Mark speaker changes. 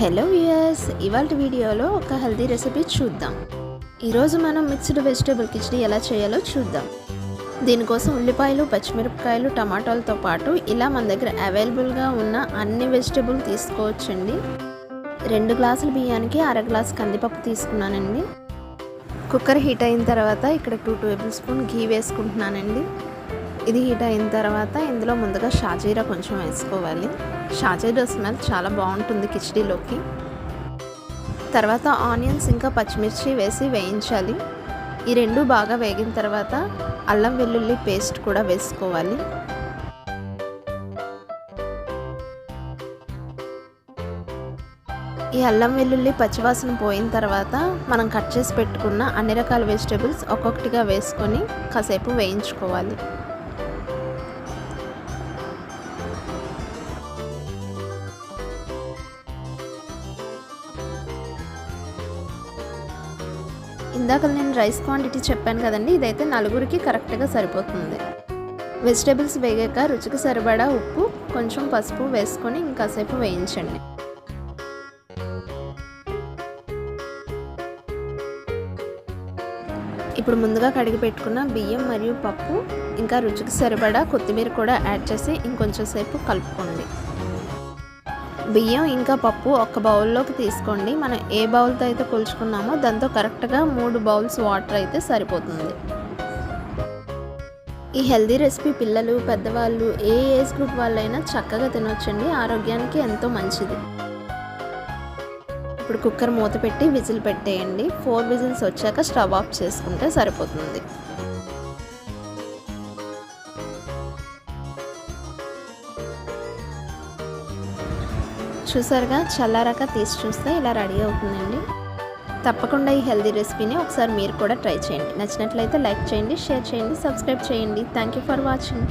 Speaker 1: Hello viewers ఇవాళ వీడియోలో ఒక హెల్దీ రెసిపీ చూద్దాం. ఈరోజు మనం మిక్స్డ్ వెజిటేబుల్ కిచడీ ఎలా చేయాలో చూద్దాం. దీనికోసం ఉల్లిపాయలు పచ్చిమిరపకాయలు టమాటాలతో పాటు ఇలా మన దగ్గర అవైలబుల్గా ఉన్న అన్ని వెజిటేబుల్ తీసుకోవచ్చండి. రెండు గ్లాసుల బియ్యానికి అర గ్లాస్ కందిపప్పు తీసుకున్నానండి. కుక్కర్ హీట్ అయిన తర్వాత ఇక్కడ టూ టేబుల్ స్పూన్ ఘీ వేసుకుంటున్నానండి. ఇది హీట్ అయిన తర్వాత ఇందులో ముందుగా షాజీరా కొంచెం వేసుకోవాలి. షాజీరా స్మెల్ చాలా బాగుంటుంది కిచడీలోకి. తర్వాత ఆనియన్స్ ఇంకా పచ్చిమిర్చి వేసి వేయించాలి. ఈ రెండు బాగా వేగిన తర్వాత అల్లం వెల్లుల్లి పేస్ట్ కూడా వేసుకోవాలి. ఈ అల్లం వెల్లుల్లి పచ్చివాసన పోయిన తర్వాత మనం కట్ చేసి పెట్టుకున్న అన్ని రకాల వెజిటేబుల్స్ ఒక్కొక్కటిగా వేసుకొని కాసేపు వేయించుకోవాలి. ఇందాక నేను రైస్ క్వాంటిటీ చెప్పాను కదండి ఇదైతే నలుగురికి కరెక్ట్గా సరిపోతుంది. వెజిటేబుల్స్ వేగాక రుచికి సరిపడా ఉప్పు కొంచెం పసుపు వేసుకొని ఇంకాసేపు వేయించండి. ఇప్పుడు ముందుగా కడిగి పెట్టుకున్న బియ్యం మరియు పప్పు ఇంకా రుచికి సరిపడా కొత్తిమీర కూడా యాడ్ చేసి ఇంకొంచెం సేపు కలుపుకోండి. బియ్యం ఇంకా పప్పు ఒక బౌల్లోకి తీసుకోండి. మనం ఏ బౌల్తో అయితే కొలుచుకున్నామో దాంతో కరెక్ట్గా మూడు బౌల్స్ వాటర్ అయితే సరిపోతుంది. ఈ హెల్దీ రెసిపీ పిల్లలు పెద్దవాళ్ళు ఏ ఏజ్ గ్రూప్ వాళ్ళైనా చక్కగా తినొచ్చండి. ఆరోగ్యానికి ఎంతో మంచిది. ఇప్పుడు కుక్కర్ మూత పెట్టి విజిల్ పెట్టేయండి. ఫోర్ విజిల్స్ వచ్చాక స్టవ్ ఆఫ్ చేసుకుంటే సరిపోతుంది. చూసారుగా? చల్లారాక తీసి చూస్తే ఇలా రెడీ అవుతుందండి. తప్పకుండా ఈ హెల్దీ రెసిపీని ఒకసారి మీరు కూడా ట్రై చేయండి. నచ్చినట్లయితే లైక్ చేయండి షేర్ చేయండి సబ్స్క్రైబ్ చేయండి. Thank you for watching.